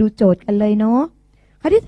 ดูโจทย์กันเลยเนาะข้อที่